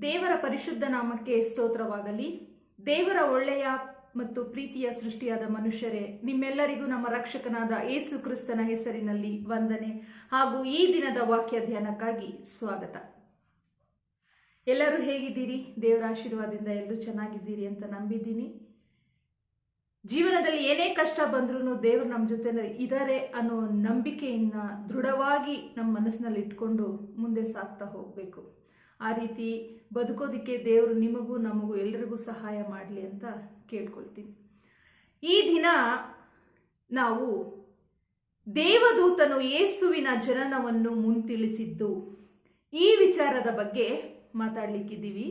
ದೇವರ ಪರಿಶುದ್ಧ ನಾಮಕ್ಕೆ ಸ್ತೋತ್ರವಾಗಲಿ. ದೇವರ ಒಳ್ಳೆಯ ಮತ್ತು ಪ್ರೀತಿಯ ಸೃಷ್ಟಿಯಾದ ಮನುಷ್ಯರೇ, ನಿಮ್ಮೆಲ್ಲರಿಗೂ ನಮ್ಮ ರಕ್ಷಕನಾದ ಏಸು ಕ್ರಿಸ್ತನ ಹೆಸರಿನಲ್ಲಿ ವಂದನೆ ಹಾಗೂ ಈ ದಿನದ ವಾಕ್ಯ ಧ್ಯಾನಕ್ಕಾಗಿ ಸ್ವಾಗತ. ಎಲ್ಲರೂ ಹೇಗಿದ್ದೀರಿ? ದೇವರ ಆಶೀರ್ವಾದದಿಂದ ಎಲ್ಲರೂ ಚೆನ್ನಾಗಿದ್ದೀರಿ ಅಂತ ನಂಬಿದ್ದೀನಿ. ಜೀವನದಲ್ಲಿ ಏನೇ ಕಷ್ಟ ಬಂದ್ರೂ ದೇವರು ನಮ್ಮ ಜೊತೆ ಇದ್ದಾರೆ ಅನ್ನೋ ನಂಬಿಕೆಯನ್ನ ದೃಢವಾಗಿ ನಮ್ಮ ಮನಸ್ಸಿನಲ್ಲಿ ಇಟ್ಕೊಂಡು ಮುಂದೆ ಸಾಗ್ತಾ ಹೋಗಬೇಕು. ಆ ರೀತಿ ಬದುಕೋದಕ್ಕೆ ದೇವರು ನಿಮಗೂ ನಮಗೂ ಎಲ್ರಿಗೂ ಸಹಾಯ ಮಾಡಲಿ ಅಂತ ಕೇಳ್ಕೊಳ್ತೀನಿ. ಈ ದಿನ ನಾವು ದೇವದೂತನು ಯೇಸುವಿನ ಜನನವನ್ನು ಮುಂತಿಳಿಸಿದ್ದು ಈ ವಿಚಾರದ ಬಗ್ಗೆ ಮಾತಾಡ್ಲಿಕ್ಕಿದ್ದೀವಿ.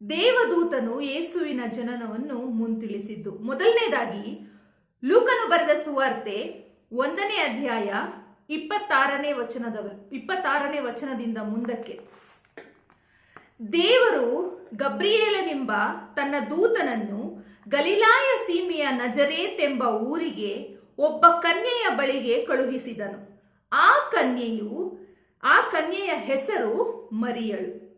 ದೇವದೂತನು ಯೇಸುವಿನ ಜನನವನ್ನು ಮುಂತಿಳಿಸಿದ್ದು. ಮೊದಲನೇದಾಗಿ ಲೂಕನು ಬರೆದ ಸುವಾರ್ತೆ ಒಂದನೇ ಅಧ್ಯಾಯ ಇಪ್ಪತ್ತಾರನೇ ವಚನದವರು ಇಪ್ಪತ್ತಾರನೇ ವಚನದಿಂದ ಮುಂದಕ್ಕೆ. ದೇವರು ಗಬ್ರಿಯೇಲನೆಂಬ ತನ್ನ ದೂತನನ್ನು ಗಲಿಲಾಯ ಸೀಮೆಯ ನಜರೇತ್ ಎಂಬ ಊರಿಗೆ ಒಬ್ಬ ಕನ್ಯೆಯ ಬಳಿಗೆ ಕಳುಹಿಸಿದನು. ಆ ಕನ್ಯೆಯು, ಆ ಕನ್ಯೆಯ ಹೆಸರು ಮರಿಯಳು.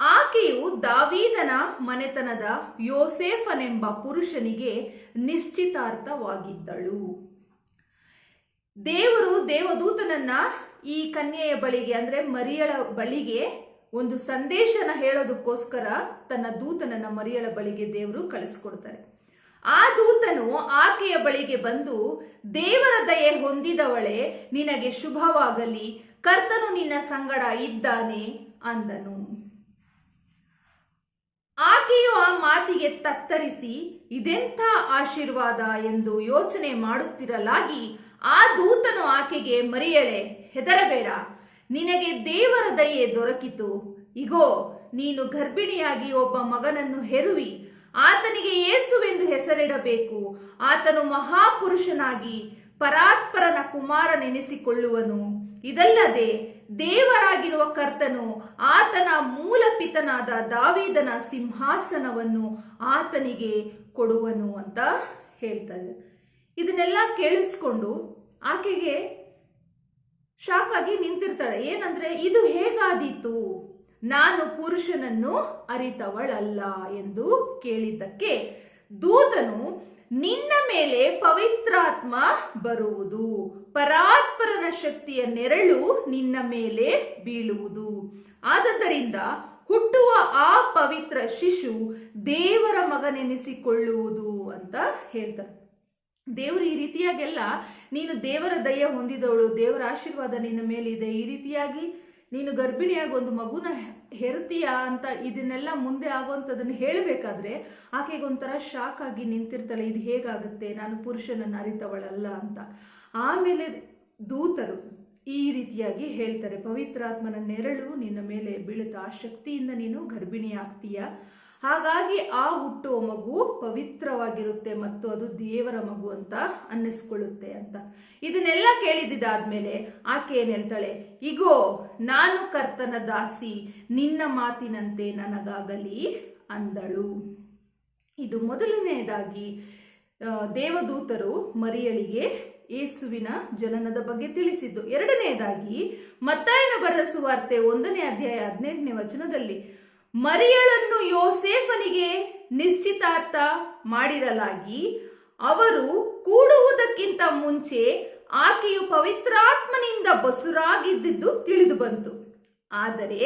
ಆಕೆಯು ದಾವೀದನ ಮನೆತನದ ಯೋಸೇಫನೆಂಬ ಪುರುಷನಿಗೆ ನಿಶ್ಚಿತಾರ್ಥವಾಗಿದ್ದಳು. ದೇವರು ದೇವದೂತನನ್ನ ಈ ಕನ್ಯೆಯ ಬಳಿಗೆ ಅಂದ್ರೆ ಮರಿಯಳ ಬಳಿಗೆ ಒಂದು ಸಂದೇಶನ ಹೇಳೋದಕ್ಕೋಸ್ಕರ ತನ್ನ ದೂತನನ್ನ ಮರಿಯಳ ಬಳಿಗೆ ದೇವರು ಕಳಿಸ್ಕೊಡ್ತಾರೆ. ಆ ದೂತನು ಆಕೆಯ ಬಳಿಗೆ ಬಂದು, ದೇವರ ದಯೆ ಹೊಂದಿದವಳೆ, ನಿನಗೆ ಶುಭವಾಗಲಿ, ಕರ್ತನು ನಿನ್ನ ಸಂಗಡ ಇದ್ದಾನೆ ಅಂದನು. ಆಕೆಯು ಆ ಮಾತಿಗೆ ತತ್ತರಿಸಿ, ಇದೆಂಥ ಆಶೀರ್ವಾದ ಎಂದು ಯೋಚನೆ ಮಾಡುತ್ತಿರಲಾಗಿ, ಆ ದೂತನು ಆಕೆಗೆ, ಮರಿಯಳೆ, ಹೆದರಬೇಡ ನಿನಗೆ ದೇವರ ದಯೆ ದೊರಕಿತು. ಇಗೋ, ನೀನು ಗರ್ಭಿಣಿಯಾಗಿ ಒಬ್ಬ ಮಗನನ್ನು ಹೆರುವಿ, ಆತನಿಗೆ ಯೇಸುವೆಂದು ಹೆಸರಿಡಬೇಕು. ಆತನು ಮಹಾಪುರುಷನಾಗಿ ಪರಾತ್ಪರನ ಕುಮಾರನೆನಿಸಿಕೊಳ್ಳುವನು. ಇದಲ್ಲದೆ ದೇವರಾಗಿರುವ ಕರ್ತನು ಆತನ ಮೂಲ ಪಿತನಾದ ದಾವೀದನ ಸಿಂಹಾಸನವನ್ನು ಆತನಿಗೆ ಕೊಡುವನು ಅಂತ ಹೇಳ್ತಾರೆ. ಇದನ್ನೆಲ್ಲ ಕೇಳಿಸ್ಕೊಂಡು ಆಕೆಗೆ ಶಾಕ್ ಆಗಿ ನಿಂತಿರ್ತಾಳೆ. ಏನಂದ್ರೆ, ಇದು ಹೇಗಾದೀತು? ನಾನು ಪುರುಷನನ್ನು ಅರಿತವಳಲ್ಲ ಎಂದು ಕೇಳಿದ್ದಕ್ಕೆ ದೂತನು, ನಿನ್ನ ಮೇಲೆ ಪವಿತ್ರಾತ್ಮ ಬರುವುದು, ಪರಾತ್ಪರನ ಶಕ್ತಿಯ ನೆರಳು ನಿನ್ನ ಮೇಲೆ ಬೀಳುವುದು. ಆದ್ದರಿಂದ ಹುಟ್ಟುವ ಆ ಪವಿತ್ರ ಶಿಶು ದೇವರ ಮಗನೆನಿಸಿಕೊಳ್ಳುವುದು ಅಂತ ಹೇಳ್ತಾರೆ ದೇವರು ಈ ರೀತಿಯಾಗೆಲ್ಲ ನೀನು ದೇವರ ದಯ ಹೊಂದಿದವಳು, ದೇವರ ಆಶೀರ್ವಾದ ನಿನ್ನ ಮೇಲಿದೆ ಈ ರೀತಿಯಾಗಿ ನೀನು ಗರ್ಭಿಣಿಯಾಗಿ ಒಂದು ಮಗುನ ಹೆರ್ತೀಯ ಅಂತ ಇದನ್ನೆಲ್ಲ ಮುಂದೆ ಆಗುವಂಥದ್ದನ್ನು ಹೇಳಬೇಕಾದ್ರೆ ಆಕೆಗೆ ಒಂಥರ ಶಾಕ್ ಆಗಿ ನಿಂತಿರ್ತಾಳೆ. ಇದು ಹೇಗಾಗುತ್ತೆ? ನಾನು ಪುರುಷನನ್ನು ಅರಿತವಳಲ್ಲ ಅಂತ. ಆಮೇಲೆ ದೂತರು ಈ ರೀತಿಯಾಗಿ ಹೇಳ್ತಾರೆ. ಪವಿತ್ರಾತ್ಮನ ನೆರಳು ನಿನ್ನ ಮೇಲೆ ಬೀಳುತ್ತಾ ಆ ಶಕ್ತಿಯಿಂದ ನೀನು ಗರ್ಭಿಣಿ ಆಗ್ತೀಯ ಹಾಗಾಗಿ ಆ ಹುಟ್ಟುವ ಮಗು ಪವಿತ್ರವಾಗಿರುತ್ತೆ ಮತ್ತು ಅದು ದೇವರ ಮಗು ಅಂತ ಅನ್ನಿಸ್ಕೊಳ್ಳುತ್ತೆ ಅಂತ. ಇದನ್ನೆಲ್ಲ ಕೇಳಿದಿದಾದ್ಮೇಲೆ ಆಕೆ ಏನ್ ಹೇಳ್ತಾಳೆ, ಇಗೋ, ನಾನು ಕರ್ತನ ದಾಸಿ, ನಿನ್ನ ಮಾತಿನಂತೆ ನನಗಾಗಲಿ ಅಂದಳು. ಇದು ಮೊದಲನೆಯದಾಗಿ ದೇವದೂತರು ಮರಿಯಳಿಗೆ ಯೇಸುವಿನ ಜನನದ ಬಗ್ಗೆ ತಿಳಿಸಿದ್ದು. ಎರಡನೆಯದಾಗಿ, ಮತ್ತಾಯನ ಬರೆದ ಸುವಾರ್ತೆ ಒಂದನೇ ಅಧ್ಯಾಯ ಹದಿನೆಂಟನೇ ವಚನದಲ್ಲಿ ಮರಿಯಳನ್ನು ಯೋಸೇಫನಿಗೆ ನಿಶ್ಚಿತಾರ್ಥ ಮಾಡಿರಲಾಗಿ, ಅವರು ಕೂಡುವುದಕ್ಕಿಂತ ಮುಂಚೆ ಆಕೆಯು ಪವಿತ್ರಾತ್ಮನಿಂದ ಬಸುರಾಗಿದ್ದುದು ತಿಳಿದು ಬಂತು. ಆದರೆ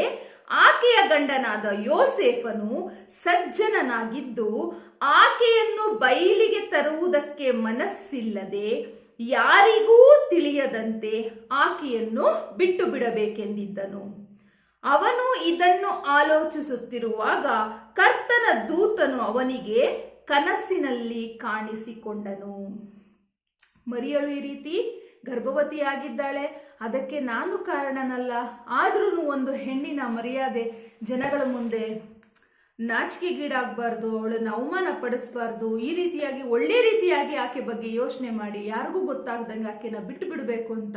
ಆಕೆಯ ಗಂಡನಾದ ಯೋಸೇಫನು ಸಜ್ಜನನಾಗಿದ್ದು, ಆಕೆಯನ್ನು ಬಯಲಿಗೆ ತರುವುದಕ್ಕೆ ಮನಸ್ಸಿಲ್ಲದೆ ಯಾರಿಗೂ ತಿಳಿಯದಂತೆ ಆಕೆಯನ್ನು ಬಿಟ್ಟು ಬಿಡಬೇಕೆಂದಿದ್ದನು. ಅವನು ಇದನ್ನು ಆಲೋಚಿಸುತ್ತಿರುವಾಗ ಕರ್ತನ ದೂತನು ಅವನಿಗೆ ಕನಸಿನಲ್ಲಿ ಕಾಣಿಸಿಕೊಂಡನು. ಮರಿಯಳು ಈ ರೀತಿ ಗರ್ಭವತಿಯಾಗಿದ್ದಾಳೆ. ಅದಕ್ಕೆ ನಾನು ಕಾರಣನಲ್ಲ. ಆದ್ರೂ ಒಂದು ಹೆಣ್ಣಿನ ಮರ್ಯಾದೆ. ಜನಗಳ ಮುಂದೆ ನಾಚಿಕೆಗೀಡಾಗಬಾರ್ದು, ಅವಳನ್ನು ಅವಮಾನ ಪಡಿಸ್ಬಾರ್ದು ಈ ರೀತಿಯಾಗಿ, ಒಳ್ಳೆ ರೀತಿಯಾಗಿ ಆಕೆ ಬಗ್ಗೆ ಯೋಚನೆ ಮಾಡಿ, ಯಾರಿಗೂ ಗೊತ್ತಾಗ್ದಂಗೆ ಆಕೆನ ಬಿಟ್ಟು ಬಿಡಬೇಕು ಅಂತ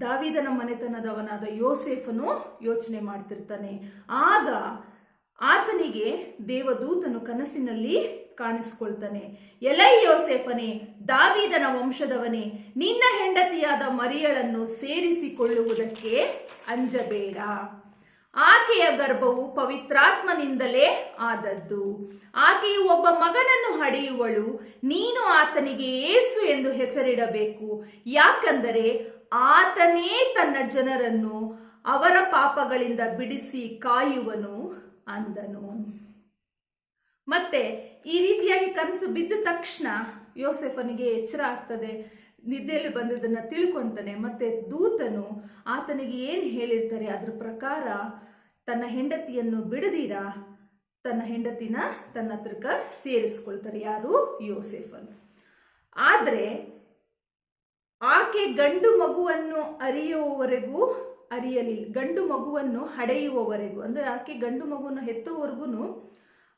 ದಾವಿದನ ಮನೆತನದವನಾದ ಯೋಸೆಫನು ಯೋಚನೆ ಮಾಡ್ತಿರ್ತಾನೆ. ಆಗ ಆತನಿಗೆ ದೇವದೂತನು ಕನಸಿನಲ್ಲಿ ಕಾಣಿಸ್ಕೊಳ್ತಾನೆ. ಎಲೈ ಯೋಸೇಫನೇ, ದಾವಿದನ ವಂಶದವನೇ, ನಿನ್ನ ಹೆಂಡತಿಯಾದ ಮರಿಯಳನ್ನು ಸೇರಿಸಿಕೊಳ್ಳುವುದಕ್ಕೆ ಅಂಜಬೇಡ. ಆಕೆಯ ಗರ್ಭವು ಪವಿತ್ರಾತ್ಮನಿಂದಲೇ ಆದದ್ದು. ಆಕೆಯು ಒಬ್ಬ ಮಗನನ್ನು ಹಡೆಯುವಳು. ನೀನು ಆತನಿಗೆ ಏಸು ಎಂದು ಹೆಸರಿಡಬೇಕು. ಯಾಕಂದರೆ ಆತನೇ ತನ್ನ ಜನರನ್ನು ಅವರ ಪಾಪಗಳಿಂದ ಬಿಡಿಸಿ ಕಾಯುವನು ಅಂದನು. ಮತ್ತೆ ಈ ರೀತಿಯಾಗಿ ಕನಸು ಬಿದ್ದ ತಕ್ಷಣ ಯೋಸೆಫನಿಗೆ ಎಚ್ಚರ ಆಗ್ತದೆ. ನಿದ್ದೆಯಲ್ಲಿ ಬಂದದನ್ನ ತಿಳ್ಕೊಂತಾನೆ. ಮತ್ತೆ ದೂತನು ಆತನಿಗೆ ಏನು ಹೇಳಿರ್ತಾರೆ? ಅದ್ರ ಪ್ರಕಾರ ತನ್ನ ಹೆಂಡತಿಯನ್ನು ಬಿಡದಿರ? ತನ್ನ ಹೆಂಡತಿನ ತನ್ನ ಹತ್ರಕ್ಕ ಸೇರಿಸ್ಕೊಳ್ತಾರೆ ಯಾರು? ಯೋಸೆಫನ್. ಆದ್ರೆ ಆಕೆ ಗಂಡು ಮಗುವನ್ನು ಅರಿಯುವವರೆಗೂ ಅರಿಯಲಿಲ್ಲ ಗಂಡು ಮಗುವನ್ನು ಹಡೆಯುವವರೆಗೂ. ಅಂದ್ರೆ ಆಕೆ ಗಂಡು ಮಗುವನ್ನು ಹೆತ್ತುವವರೆಗೂ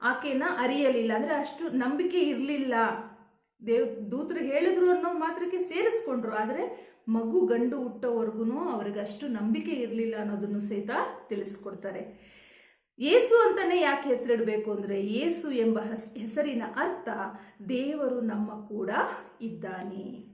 ಆಕೆನ ಅರಿಯಲಿಲ್ಲ. ಅಂದ್ರೆ ಅಷ್ಟು ನಂಬಿಕೆ ಇರಲಿಲ್ಲ. ದೇವ್, ದೂತರು ಹೇಳಿದ್ರು ಅನ್ನೋ ಮಾತ್ರಕ್ಕೆ ಸೇರಿಸ್ಕೊಂಡ್ರು. ಆದರೆ ಮಗು ಗಂಡು ಹುಟ್ಟೋವರೆಗೂ ಅವ್ರಿಗೆ ಅಷ್ಟು ನಂಬಿಕೆ ಇರಲಿಲ್ಲ ಅನ್ನೋದನ್ನು ಸಹಿತ ತಿಳಿಸ್ಕೊಡ್ತಾರೆ. ಏಸು ಅಂತಾನೆ ಯಾಕೆ ಹೆಸರಿಡಬೇಕು ಅಂದ್ರೆ ಏಸು ಎಂಬ ಹೆಸರಿನ ಅರ್ಥ ದೇವರು ನಮ್ಮ ಕೂಡ ಇದ್ದಾನೆ.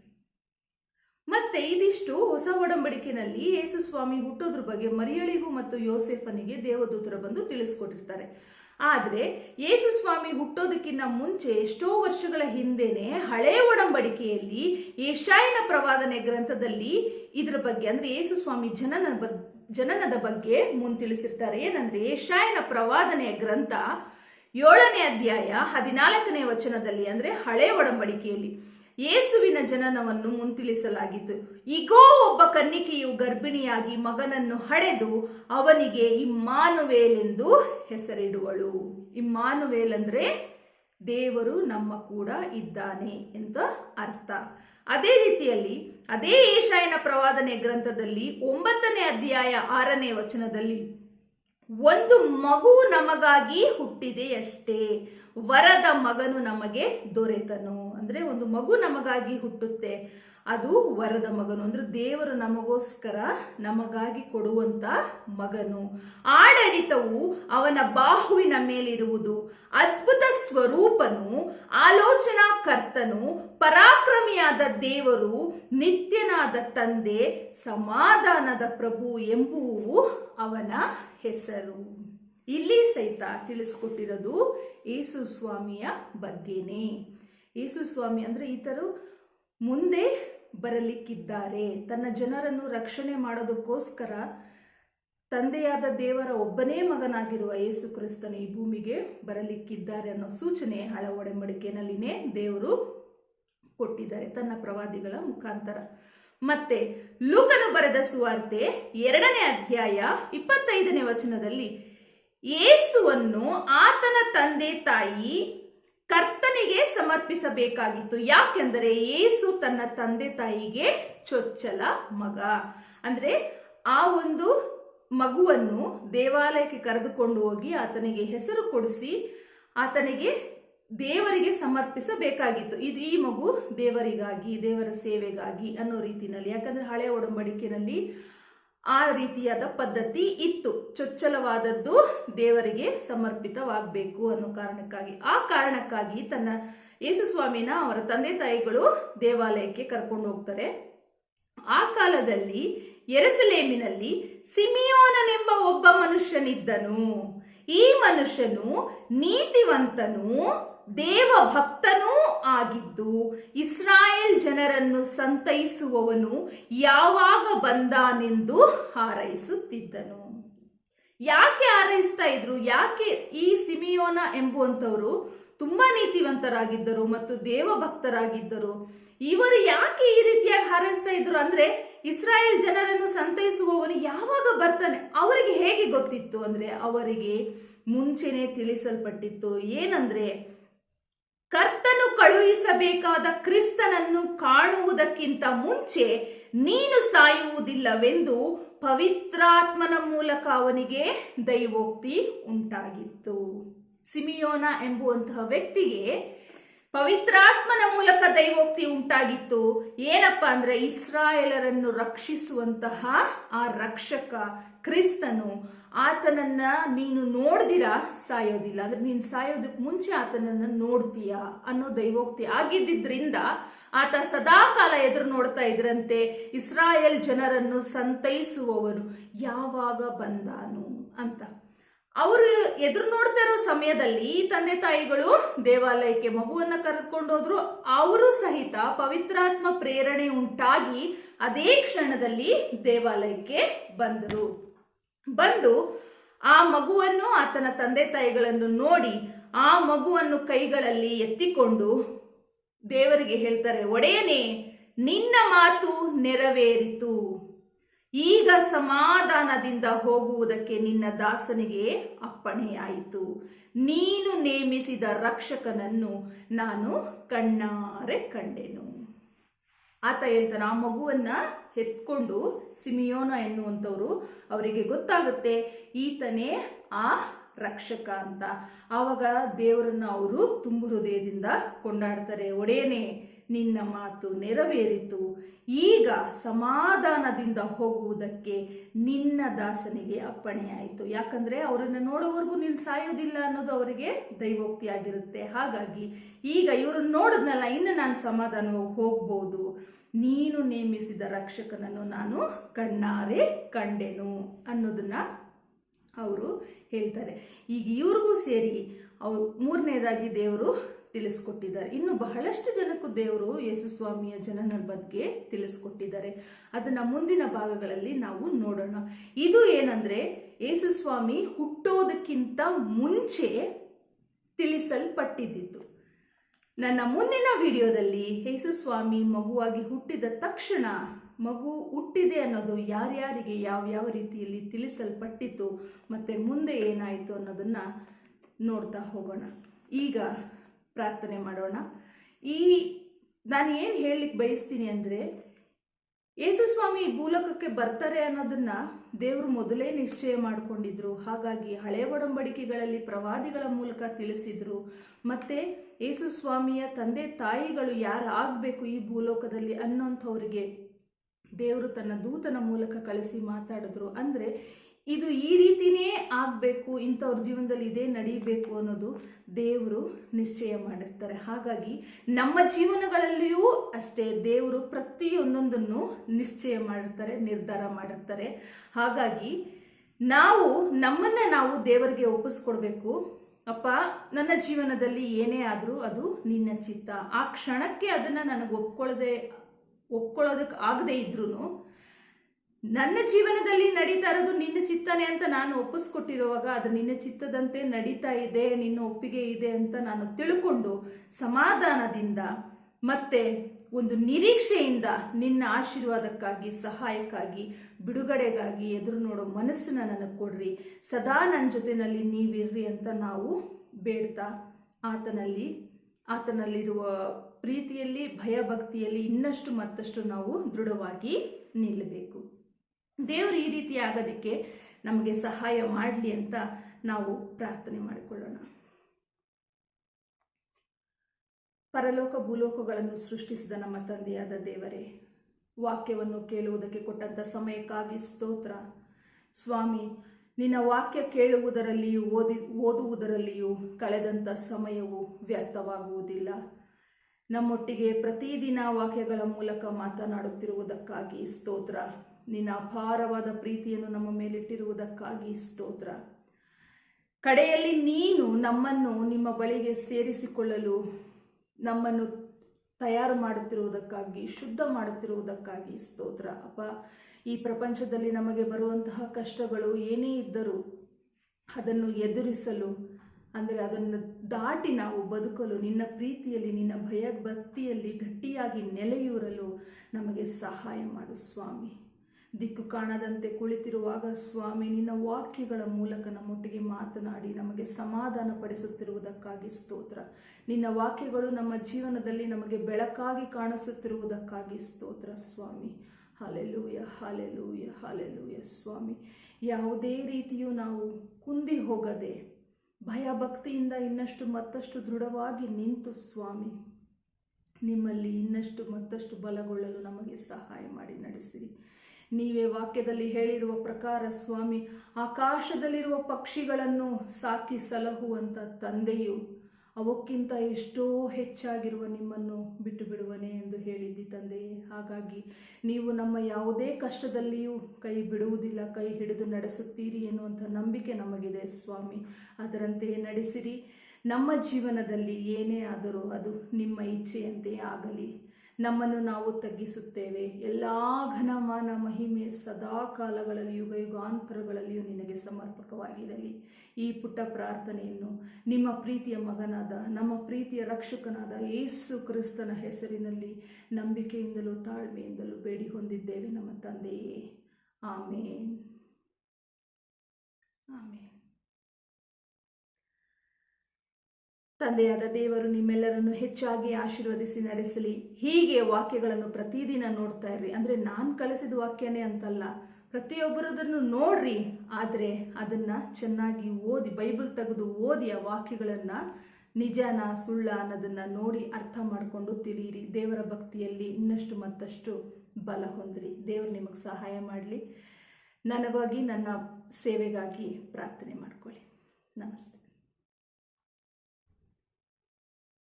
ಮತ್ತೆ ಇದಿಷ್ಟು ಹೊಸ ಒಡಂಬಡಿಕೆನಲ್ಲಿ ಯೇಸು ಸ್ವಾಮಿ ಹುಟ್ಟೋದ್ರ ಬಗ್ಗೆ ಮರಿಯಳಿಗೂ ಮತ್ತು ಯೋಸೆಫನಿಗೆ ದೇವದೂತರ ಬಂದು ತಿಳಿಸ್ಕೊಟ್ಟಿರ್ತಾರೆ. ಆದ್ರೆ ಯೇಸು ಸ್ವಾಮಿ ಹುಟ್ಟೋದಕ್ಕಿಂತ ಮುಂಚೆ ಎಷ್ಟೋ ವರ್ಷಗಳ ಹಿಂದೆನೆ ಹಳೆ ಒಡಂಬಡಿಕೆಯಲ್ಲಿ ಏಷಾಯನ ಪ್ರವಾದನೆ ಗ್ರಂಥದಲ್ಲಿ ಇದ್ರ ಬಗ್ಗೆ ಅಂದ್ರೆ ಯೇಸು ಸ್ವಾಮಿ ಜನನ ಜನನದ ಬಗ್ಗೆ ಮುನ್ ತಿಳಿಸಿರ್ತಾರೆ. ಏನಂದ್ರೆ ಏಷಾಯನ ಪ್ರವಾದನೆಯ ಗ್ರಂಥ ಏಳನೇ ಅಧ್ಯಾಯ ಹದಿನಾಲ್ಕನೇ ವಚನದಲ್ಲಿ ಅಂದ್ರೆ ಹಳೆ ಒಡಂಬಡಿಕೆಯಲ್ಲಿ. ಯೇಸುವಿನ ಜನನವನ್ನು ಮುಂತಿಳಿಸಲಾಗಿತ್ತು. ಈಗೋ ಒಬ್ಬ ಕನ್ನಿಕೆಯು ಗರ್ಭಿಣಿಯಾಗಿ ಮಗನನ್ನು ಹಡೆದು ಅವನಿಗೆ ಇಮ್ಮಾನುವೇಲೆಂದು ಹೆಸರಿಡುವಳು. ಇಮ್ಮಾನುವೇಲ್ ಅಂದ್ರೆ ದೇವರು ನಮ್ಮ ಕೂಡ ಇದ್ದಾನೆ ಅಂತ ಅರ್ಥ. ಅದೇ ರೀತಿಯಲ್ಲಿ ಅದೇ ಏಷಾಯನ ಪ್ರವಾದನೆ ಗ್ರಂಥದಲ್ಲಿ ಒಂಬತ್ತನೇ ಅಧ್ಯಾಯ ಆರನೇ ವಚನದಲ್ಲಿ ಒಂದು ಮಗು ನಮಗಾಗಿ ಹುಟ್ಟಿದೆ ಅಷ್ಟೇ. ವರದ ಮಗನು ನಮಗೆ ದೊರೆತನು. ಅಂದ್ರೆ ಒಂದು ಮಗು ನಮಗಾಗಿ ಹುಟ್ಟುತ್ತೆ. ಅದು ವರದ ಮಗನು. ಅಂದ್ರೆ ದೇವರು ನಮಗೋಸ್ಕರ ನಮಗಾಗಿ ಕೊಡುವಂತ ಮಗನು. ಆಡಳಿತವು ಅವನ ಬಾಹುವಿನ ಮೇಲಿರುವುದು. ಅದ್ಭುತ ಸ್ವರೂಪನು ಆಲೋಚನಾ ಕರ್ತನು ಪರಾಕ್ರಮಿಯಾದ ದೇವರು ನಿತ್ಯನಾದ ತಂದೆ, ಸಮಾಧಾನದ ಪ್ರಭು ಎಂಬುವು ಅವನ ಹೆಸರು. ಇಲ್ಲಿ ಸಹಿತ ತಿಳಿಸ್ಕೊಟ್ಟಿರೋದು ಯೇಸು ಸ್ವಾಮಿಯ ಬಗ್ಗೆನೇ. ಯೇಸು ಸ್ವಾಮಿ ಅಂದರೆ ಈತರು ಮುಂದೆ ಬರಲಿಕ್ಕಿದ್ದಾರೆ. ತನ್ನ ಜನರನ್ನು ರಕ್ಷಣೆ ಮಾಡೋದಕ್ಕೋಸ್ಕರ ತಂದೆಯಾದ ದೇವರ ಒಬ್ಬನೇ ಮಗನಾಗಿರುವ ಯೇಸು ಕ್ರಿಸ್ತನು ಈ ಭೂಮಿಗೆ ಬರಲಿಕ್ಕಿದ್ದಾರೆ ಅನ್ನೋ ಸೂಚನೆ ಹಳ ಒಡಂಬಡಿಕೆನಲ್ಲಿನೇ ದೇವರು ಕೊಟ್ಟಿದ್ದಾರೆ ತನ್ನ ಪ್ರವಾದಿಗಳ ಮುಖಾಂತರ. ಮತ್ತೆ ಲೂಕನು ಬರೆದ ಸುವಾರ್ತೆ ಎರಡನೇ ಅಧ್ಯಾಯ ಇಪ್ಪತ್ತೈದನೇ ವಚನದಲ್ಲಿ, ಯೇಸುವನ್ನು ಆತನ ತಂದೆ ತಾಯಿ ಕರ್ತನಿಗೆ ಸಮರ್ಪಿಸಬೇಕಾಗಿತ್ತು. ಯಾಕೆಂದರೆ ಯೇಸು ತನ್ನ ತಂದೆ ತಾಯಿಗೆ ಚೊಚ್ಚಲ ಮಗ. ಅಂದ್ರೆ ಆ ಒಂದು ಮಗುವನ್ನು ದೇವಾಲಯಕ್ಕೆ ಕರೆದುಕೊಂಡು ಹೋಗಿ ಆತನಿಗೆ ಹೆಸರು ಕೊಡಿಸಿ, ಆತನಿಗೆ ದೇವರಿಗೆ ಸಮರ್ಪಿಸಬೇಕಾಗಿತ್ತು. ಇದು ಈ ಮಗು ದೇವರಿಗಾಗಿ, ದೇವರ ಸೇವೆಗಾಗಿ ಅನ್ನೋ ರೀತಿಯಲ್ಲಿ. ಯಾಕಂದ್ರೆ ಹಳೆ ಒಡಂಬಡಿಕೆನಲ್ಲಿ ಆ ರೀತಿಯಾದ ಪದ್ಧತಿ ಇತ್ತು. ಚೊಚ್ಚಲವಾದದ್ದು ದೇವರಿಗೆ ಸಮರ್ಪಿತವಾಗಬೇಕು ಅನ್ನೋ ಕಾರಣಕ್ಕಾಗಿ. ಆ ಕಾರಣಕ್ಕಾಗಿ ತನ್ನ ಯೇಸು ಸ್ವಾಮಿನ ಅವರ ತಂದೆ ತಾಯಿಗಳು ದೇವಾಲಯಕ್ಕೆ ಕರ್ಕೊಂಡು ಹೋಗ್ತಾರೆ. ಆ ಕಾಲದಲ್ಲಿ ಎರಸಲೇಮಿನಲ್ಲಿ ಸಿಮಿಯೋನನೆಂಬ ಒಬ್ಬ ಮನುಷ್ಯನಿದ್ದನು. ಈ ಮನುಷ್ಯನು ನೀತಿವಂತನು. ದೇವ ಭಕ್ತನೂ ಆಗಿದ್ದು ಇಸ್ರಾಯೇಲ್ ಜನರನ್ನು ಸಂತೈಸುವವನು ಯಾವಾಗ ಬಂದಾನೆಂದು ಹಾರೈಸುತ್ತಿದ್ದನು. ಯಾಕೆ ಹಾರೈಸ್ತಾ ಇದ್ರು? ಯಾಕೆ ಈ ಸಿಮಿಯೋನ ಎಂಬುವಂಥವರು ತುಂಬಾ ನೀತಿವಂತರಾಗಿದ್ದರು ಮತ್ತು ದೇವ ಭಕ್ತರಾಗಿದ್ದರು ಇವರು ಯಾಕೆ ಈ ರೀತಿಯಾಗಿ ಹಾರೈಸ್ತಾ ಇದ್ರು ಅಂದ್ರೆ ಇಸ್ರಾಯೇಲ್ ಜನರನ್ನು ಸಂತೈಸುವವನು ಯಾವಾಗ ಬರ್ತಾನೆ, ಅವರಿಗೆ ಹೇಗೆ ಗೊತ್ತಿತ್ತು? ಅಂದ್ರೆ ಅವರಿಗೆ ಮುಂಚೆನೆ ತಿಳಿಸಲ್ಪಟ್ಟಿತ್ತು. ಏನಂದ್ರೆ ಕರ್ತನು ಕಳುಹಿಸಬೇಕಾದ ಕ್ರಿಸ್ತನನ್ನು ಕಾಣುವುದಕ್ಕಿಂತ ಮುಂಚೆ ನೀನು ಸಾಯುವುದಿಲ್ಲವೆಂದು ಪವಿತ್ರಾತ್ಮನ ಮೂಲಕ ಅವನಿಗೆ ದೈವೋಕ್ತಿ ಉಂಟಾಗಿತ್ತು. ಸಿಮಿಯೋನ ಎಂಬುವಂತಹ ವ್ಯಕ್ತಿಗೆ ಪವಿತ್ರಾತ್ಮನ ಮೂಲಕ ದೈವೋಕ್ತಿ ಉಂಟಾಗಿತ್ತು. ಏನಪ್ಪ ಅಂದ್ರೆ ಇಸ್ರಾಯೇಲರನ್ನು ರಕ್ಷಿಸುವಂತಹ ಆ ರಕ್ಷಕ ಕ್ರಿಸ್ತನು ಆತನನ್ನ ನೀನು ನೋಡ್ದಿರ? ಸಾಯೋದಿಲ್ಲ. ಅಂದ್ರೆ ನೀನು ಸಾಯೋದಕ್ಕೆ ಮುಂಚೆ ಆತನನ್ನ ನೋಡ್ತೀಯ ಅನ್ನೋ ದೈವೋಕ್ತಿ ಆಗಿದ್ದರಿಂದ ಆತ ಸದಾಕಾಲ ಎದುರು ನೋಡ್ತಾ ಇದ್ರಂತೆ. ಇಸ್ರಾಯೇಲ್ ಜನರನ್ನು ಸಂತೈಸುವವನು ಯಾವಾಗ ಬಂದಾನು ಅಂತ. ಅವರು ಎದುರು ನೋಡ್ತಾ ಇರೋ ಸಮಯದಲ್ಲಿ ಈ ತಂದೆ ತಾಯಿಗಳು ದೇವಾಲಯಕ್ಕೆ ಮಗುವನ್ನ ಕರೆದುಕೊಂಡು ಹೋದ್ರು. ಅವರು ಸಹಿತ ಪವಿತ್ರಾತ್ಮ ಪ್ರೇರಣೆ ಉಂಟಾಗಿ ಅದೇ ಕ್ಷಣದಲ್ಲಿ ದೇವಾಲಯಕ್ಕೆ ಬಂದರು. ಬಂದು ಆ ಮಗುವನ್ನು, ಆತನ ತಂದೆ ತಾಯಿಗಳನ್ನು ನೋಡಿ ಆ ಮಗುವನ್ನು ಕೈಗಳಲ್ಲಿ ಎತ್ತಿಕೊಂಡು ದೇವರಿಗೆ ಹೇಳ್ತಾರೆ, ಒಡೆಯನೇ, ನಿನ್ನ ಮಾತು ನೆರವೇರಿತು. ಈಗ ಸಮಾಧಾನದಿಂದ ಹೋಗುವುದಕ್ಕೆ ನಿನ್ನ ದಾಸನಿಗೆ ಅಪ್ಪಣೆಯಾಯಿತು. ನೀನು ನೇಮಿಸಿದ ರಕ್ಷಕನನ್ನು ನಾನು ಕಣ್ಣಾರೆ ಕಂಡೆನು. ಆತ ಹೇಳ್ತಾನೆ, ಆ ಮಗುವನ್ನ ಎತ್ಕೊಂಡು ಸಿಮಿಯೋನ ಎನ್ನುವಂಥವ್ರು ಅವರಿಗೆ ಗೊತ್ತಾಗುತ್ತೆ, ಈತನೇ ಆ ರಕ್ಷಕ ಅಂತ. ಆವಾಗ ದೇವರನ್ನ ಅವರು ತುಂಬು ಹೃದಯದಿಂದ ಕೊಂಡಾಡ್ತಾರೆ, ಒಡೆಯನೇ ನಿನ್ನ ಮಾತು ನೆರವೇರಿತು. ಈಗ ಸಮಾಧಾನದಿಂದ ಹೋಗುವುದಕ್ಕೆ ನಿನ್ನ ದಾಸನಿಗೆ ಅಪ್ಪಣೆಯಾಯಿತು. ಯಾಕಂದ್ರೆ ಅವರನ್ನು ನೋಡೋವರೆಗೂ ನೀನು ಸಾಯೋದಿಲ್ಲ ಅನ್ನೋದು ಅವರಿಗೆ ದೈವೋಕ್ತಿ ಆಗಿರುತ್ತೆ ಹಾಗಾಗಿ ಈಗ ಇವರನ್ನು ನೋಡಿದ್ನಲ್ಲ, ಇನ್ನು ನಾನು ಸಮಾಧಾನವಾಗಿ ಹೋಗ್ಬೋದು. ನೀನು ನೇಮಿಸಿದ ರಕ್ಷಕನನ್ನು ನಾನು ಕಣ್ಣಾರೆ ಕಂಡೆನು ಅನ್ನೋದನ್ನ ಅವರು ಹೇಳ್ತಾರೆ. ಈಗ ಇವ್ರಿಗೂ ಸೇರಿ ಅವ್ರು ಮೂರನೇದಾಗಿ ದೇವರು ತಿಳಿಸ್ಕೊಟ್ಟಿದ್ದಾರೆ. ಇನ್ನು ಬಹಳಷ್ಟು ಜನಕ್ಕೂ ದೇವರು ಯೇಸುಸ್ವಾಮಿಯ ಜನನ ಬಗ್ಗೆ ತಿಳಿಸ್ಕೊಟ್ಟಿದ್ದಾರೆ. ಅದನ್ನ ಮುಂದಿನ ಭಾಗಗಳಲ್ಲಿ ನಾವು ನೋಡೋಣ. ಇದು ಏನಂದ್ರೆ ಯೇಸುಸ್ವಾಮಿ ಹುಟ್ಟೋದಕ್ಕಿಂತ ಮುಂಚೆ ತಿಳಿಸಲ್ಪಟ್ಟಿದ್ದಿತ್ತು ನನ್ನ ಮುಂದಿನ ವಿಡಿಯೋದಲ್ಲಿ ಯೇಸುಸ್ವಾಮಿ ಮಗುವಾಗಿ ಹುಟ್ಟಿದ ತಕ್ಷಣ ಮಗು ಹುಟ್ಟಿದೆ ಅನ್ನೋದು ಯಾರ್ಯಾರಿಗೆ ಯಾವ್ಯಾವ ರೀತಿಯಲ್ಲಿ ತಿಳಿಸಲ್ಪಟ್ಟಿತ್ತು, ಮತ್ತೆ ಮುಂದೆ ಏನಾಯಿತು ಅನ್ನೋದನ್ನ ನೋಡ್ತಾ ಹೋಗೋಣ. ಈಗ ಪ್ರಾರ್ಥನೆ ಮಾಡೋಣ. ಈ ನಾನು ಏನು ಹೇಳಲಿಕ್ಕೆ ಬಯಸ್ತೀನಿ ಅಂದರೆ ಯೇಸುಸ್ವಾಮಿ ಭೂಲೋಕಕ್ಕೆ ಬರ್ತಾರೆ ಅನ್ನೋದನ್ನ ದೇವರು ಮೊದಲೇ ನಿಶ್ಚಯ ಮಾಡಿಕೊಂಡಿದ್ರು. ಹಾಗಾಗಿ ಹಳೆ ಒಡಂಬಡಿಕೆಗಳಲ್ಲಿ ಪ್ರವಾದಿಗಳ ಮೂಲಕ ತಿಳಿಸಿದ್ರು. ಮತ್ತೆ ಯೇಸುಸ್ವಾಮಿಯ ತಂದೆ ತಾಯಿಗಳು ಯಾರು ಆಗಬೇಕು ಈ ಭೂಲೋಕದಲ್ಲಿ ಅನ್ನೋಂಥವ್ರಿಗೆ ದೇವರು ತನ್ನ ದೂತನ ಮೂಲಕ ಕಳಿಸಿ ಮಾತಾಡಿದ್ರು. ಅಂದರೆ ಇದು ಈ ರೀತಿನೇ ಆಗಬೇಕು, ಇಂಥವ್ರ ಜೀವನದಲ್ಲಿ ಇದೇ ನಡೀಬೇಕು ಅನ್ನೋದು ದೇವರು ನಿಶ್ಚಯ ಮಾಡಿರ್ತಾರೆ. ಹಾಗಾಗಿ ನಮ್ಮ ಜೀವನಗಳಲ್ಲಿಯೂ ಅಷ್ಟೇ ದೇವರು ಪ್ರತಿಯೊಂದೊಂದನ್ನು ನಿಶ್ಚಯ ಮಾಡಿರ್ತಾರೆ, ನಿರ್ಧಾರ ಮಾಡಿರ್ತಾರೆ. ಹಾಗಾಗಿ ನಾವು, ನಮ್ಮನ್ನ ನಾವು ದೇವರಿಗೆ ಒಪ್ಪಿಸ್ಕೊಡ್ಬೇಕು. ಅಪ್ಪ, ನನ್ನ ಜೀವನದಲ್ಲಿ ಏನೇ ಆದರೂ ಅದು ನಿನ್ನ ಚಿತ್ತ. ಆ ಕ್ಷಣಕ್ಕೆ ಅದನ್ನು ನನಗೆ ಒಪ್ಕೊಳ್ಳದೆ ಒಪ್ಕೊಳ್ಳೋದಕ್ಕೆ ಆಗದೆ ಇದ್ರೂ ನನ್ನ ಜೀವನದಲ್ಲಿ ನಡೀತಾ ಇರೋದು ನಿನ್ನ ಚಿತ್ತನೆ ಅಂತ ನಾನು ಒಪ್ಪಿಸ್ಕೊಟ್ಟಿರುವಾಗ ಅದು ನಿನ್ನ ಚಿತ್ತದಂತೆ ನಡೀತಾ ಇದೆ, ನಿನ್ನ ಒಪ್ಪಿಗೆ ಇದೆ ಅಂತ ನಾನು ತಿಳ್ಕೊಂಡು ಸಮಾಧಾನದಿಂದ ಮತ್ತೆ ಒಂದು ನಿರೀಕ್ಷೆಯಿಂದ ನಿನ್ನ ಆಶೀರ್ವಾದಕ್ಕಾಗಿ, ಸಹಾಯಕ್ಕಾಗಿ, ಬಿಡುಗಡೆಗಾಗಿ ಎದುರು ನೋಡೋ ಮನಸ್ಸನ್ನ ನನಗೆ ಕೊಡ್ರಿ. ಸದಾ ನನ್ನ ಜೊತೆನಲ್ಲಿ ನೀವಿರ್ರಿ ಅಂತ ನಾವು ಬೇಡ್ತಾ ಆತನಲ್ಲಿ, ಆತನಲ್ಲಿರುವ ಪ್ರೀತಿಯಲ್ಲಿ, ಭಯಭಕ್ತಿಯಲ್ಲಿ ಇನ್ನಷ್ಟು ಮತ್ತಷ್ಟು ನಾವು ದೃಢವಾಗಿ ನಿಲ್ಲಬೇಕು ದೇವರು ಈ ರೀತಿ ಆಗೋದಕ್ಕೆ ನಮಗೆ ಸಹಾಯ ಮಾಡಲಿ ಅಂತ ನಾವು ಪ್ರಾರ್ಥನೆ ಮಾಡಿಕೊಳ್ಳೋಣ. ಪರಲೋಕ ಭೂಲೋಕಗಳನ್ನು ಸೃಷ್ಟಿಸಿದ ನಮ್ಮ ತಂದೆಯಾದ ದೇವರೇ, ವಾಕ್ಯವನ್ನು ಕೇಳುವುದಕ್ಕೆ ಕೊಟ್ಟಂಥ ಸಮಯಕ್ಕಾಗಿ ಸ್ತೋತ್ರ. ಸ್ವಾಮಿ, ನಿನ್ನ ವಾಕ್ಯ ಕೇಳುವುದರಲ್ಲಿಯೂ, ಓದಿ, ಓದುವುದರಲ್ಲಿಯೂ ಕಳೆದಂಥ ಸಮಯವು ವ್ಯರ್ಥವಾಗುವುದಿಲ್ಲ. ನಮ್ಮೊಟ್ಟಿಗೆ ಪ್ರತಿದಿನ ವಾಕ್ಯಗಳ ಮೂಲಕ ಮಾತನಾಡುತ್ತಿರುವುದಕ್ಕಾಗಿ ಸ್ತೋತ್ರ. ನಿನ್ನ ಅಪಾರವಾದ ಪ್ರೀತಿಯನ್ನು ನಮ್ಮ ಮೇಲಿಟ್ಟಿರುವುದಕ್ಕಾಗಿ ಸ್ತೋತ್ರ. ಕಡೆಯಲ್ಲಿ ನೀನು ನಮ್ಮನ್ನು ನಿಮ್ಮ ಬಳಿಗೆ ಸೇರಿಸಿಕೊಳ್ಳಲು ನಮ್ಮನ್ನು ತಯಾರು ಮಾಡುತ್ತಿರುವುದಕ್ಕಾಗಿ, ಶುದ್ಧ ಮಾಡುತ್ತಿರುವುದಕ್ಕಾಗಿ ಸ್ತೋತ್ರ. ಅಪ್ಪ, ಈ ಪ್ರಪಂಚದಲ್ಲಿ ನಮಗೆ ಬರುವಂತಹ ಕಷ್ಟಗಳು ಏನೇ ಇದ್ದರೂ ಅದನ್ನು ಎದುರಿಸಲು, ಅಂದರೆ ಅದನ್ನು ದಾಟಿ ನಾವು ಬದುಕಲು, ನಿನ್ನ ಪ್ರೀತಿಯಲ್ಲಿ, ನಿನ್ನ ಭಯ ಭಕ್ತಿಯಲ್ಲಿ ಗಟ್ಟಿಯಾಗಿ ನೆಲೆಯೂರಲು ನಮಗೆ ಸಹಾಯ ಮಾಡು ಸ್ವಾಮಿ. ದಿಕ್ಕು ಕಾಣದಂತೆ ಕುಳಿತಿರುವಾಗ ಸ್ವಾಮಿ, ನಿನ್ನ ವಾಕ್ಯಗಳ ಮೂಲಕ ನಮ್ಮೊಟ್ಟಿಗೆ ಮಾತನಾಡಿ ನಮಗೆ ಸಮಾಧಾನ ಪಡಿಸುತ್ತಿರುವುದಕ್ಕಾಗಿ ಸ್ತೋತ್ರ. ನಿನ್ನ ವಾಕ್ಯಗಳು ನಮ್ಮ ಜೀವನದಲ್ಲಿ ನಮಗೆ ಬೆಳಕಾಗಿ ಕಾಣಿಸುತ್ತಿರುವುದಕ್ಕಾಗಿ ಸ್ತೋತ್ರ ಸ್ವಾಮಿ. ಹಾಲೆಲೂಯ ಹಾಲೆಲೂಯ ಹಾಲೆಲೂಯ ಸ್ವಾಮಿ. ಯಾವುದೇ ರೀತಿಯೂ ನಾವು ಕುಂದಿ ಹೋಗದೆ, ಭಯಭಕ್ತಿಯಿಂದ ಇನ್ನಷ್ಟು ಮತ್ತಷ್ಟು ದೃಢವಾಗಿ ನಿಂತು ಸ್ವಾಮಿ, ನಿಮ್ಮಲ್ಲಿ ಇನ್ನಷ್ಟು ಮತ್ತಷ್ಟು ಬಲಗೊಳ್ಳಲು ನಮಗೆ ಸಹಾಯ ಮಾಡಿ, ನಡೆಸಿರಿ. ನೀವೇ ವಾಕ್ಯದಲ್ಲಿ ಹೇಳಿರುವ ಪ್ರಕಾರ, ಸ್ವಾಮಿ, ಆಕಾಶದಲ್ಲಿರುವ ಪಕ್ಷಿಗಳನ್ನು ಸಾಕಿ ಸಲಹುವಂಥ ತಂದೆಯು ಅವಕ್ಕಿಂತ ಎಷ್ಟೋ ಹೆಚ್ಚಾಗಿರುವ ನಿಮ್ಮನ್ನು ಬಿಟ್ಟು ಬಿಡುವನೆ ಎಂದು ಹೇಳಿದ್ದಿ ತಂದೆಯೇ ಹಾಗಾಗಿ ನೀವು ನಮ್ಮ ಯಾವುದೇ ಕಷ್ಟದಲ್ಲಿಯೂ ಕೈ ಬಿಡುವುದಿಲ್ಲ, ಕೈ ಹಿಡಿದು ನಡೆಸುತ್ತೀರಿ ಎನ್ನುವಂಥ ನಂಬಿಕೆ ನಮಗಿದೆ ಸ್ವಾಮಿ. ಅದರಂತೆಯೇ ನಡೆಸಿರಿ. ನಮ್ಮ ಜೀವನದಲ್ಲಿ ಏನೇ ಆದರೂ ಅದು ನಿಮ್ಮ ಇಚ್ಛೆಯಂತೆಯೇ ಆಗಲಿ. ನಮ್ಮನ್ನು ನಾವು ತಗ್ಗಿಸುತ್ತೇವೆ. ಎಲ್ಲ ಘನಮಾನ ಮಹಿಮೆ ಸದಾ ಕಾಲಗಳಲ್ಲಿ, ಯುಗ ಯುಗಾಂತರಗಳಲ್ಲಿಯೂ ನಿನಗೆ ಸಮರ್ಪಕವಾಗಿರಲಿ. ಈ ಪುಟ್ಟ ಪ್ರಾರ್ಥನೆಯನ್ನು ನಿಮ್ಮ ಪ್ರೀತಿಯ ಮಗನಾದ, ನಮ್ಮ ಪ್ರೀತಿಯ ರಕ್ಷಕನಾದ ಯೇಸು ಕ್ರಿಸ್ತನ ಹೆಸರಿನಲ್ಲಿ ನಂಬಿಕೆಯಿಂದಲೂ ತಾಳ್ಮೆಯಿಂದಲೂ ಬೇಡಿ ಹೊಂದಿದ್ದೇವೆ ನಮ್ಮ ತಂದೆಯೇ. ಆಮೇನ್. ಆಮೇನ್. ತಂದೆಯಾದ ದೇವರು ನಿಮ್ಮೆಲ್ಲರನ್ನು ಹೆಚ್ಚಾಗಿ ಆಶೀರ್ವದಿಸಿ ನಡೆಸಲಿ. ಹೀಗೆ ವಾಕ್ಯಗಳನ್ನು ಪ್ರತಿದಿನ ನೋಡ್ತಾ ಇರ್ರಿ. ಅಂದರೆ ನಾನು ಕಳಿಸಿದ ವಾಕ್ಯನೇ ಅಂತಲ್ಲ. ಪ್ರತಿಯೊಬ್ಬರದನ್ನು ನೋಡ್ರಿ. ಆದರೆ ಅದನ್ನ ಚೆನ್ನಾಗಿ ಓದಿ, ಬೈಬಲ್ ತೆಗೆದು ಓದಿ ಆ ವಾಕ್ಯಗಳನ್ನು ನಿಜಾನ ಸುಳ್ಳ ಅನ್ನೋದನ್ನ ನೋಡಿ ಅರ್ಥ ಮಾಡಿಕೊಂಡು ತಿಳಿಯಿರಿ. ದೇವರ ಭಕ್ತಿಯಲ್ಲಿ ಇನ್ನಷ್ಟು ಮತ್ತಷ್ಟು ಬಲ ಹೊಂದ್ರಿ. ದೇವರು ನಿಮಗೆ ಸಹಾಯ ಮಾಡಲಿ. ನನಗಾಗಿ ನನ್ನ ಸೇವೆಗಾಗಿ ಪ್ರಾರ್ಥನೆ ಮಾಡ್ಕೊಳ್ಳಿ.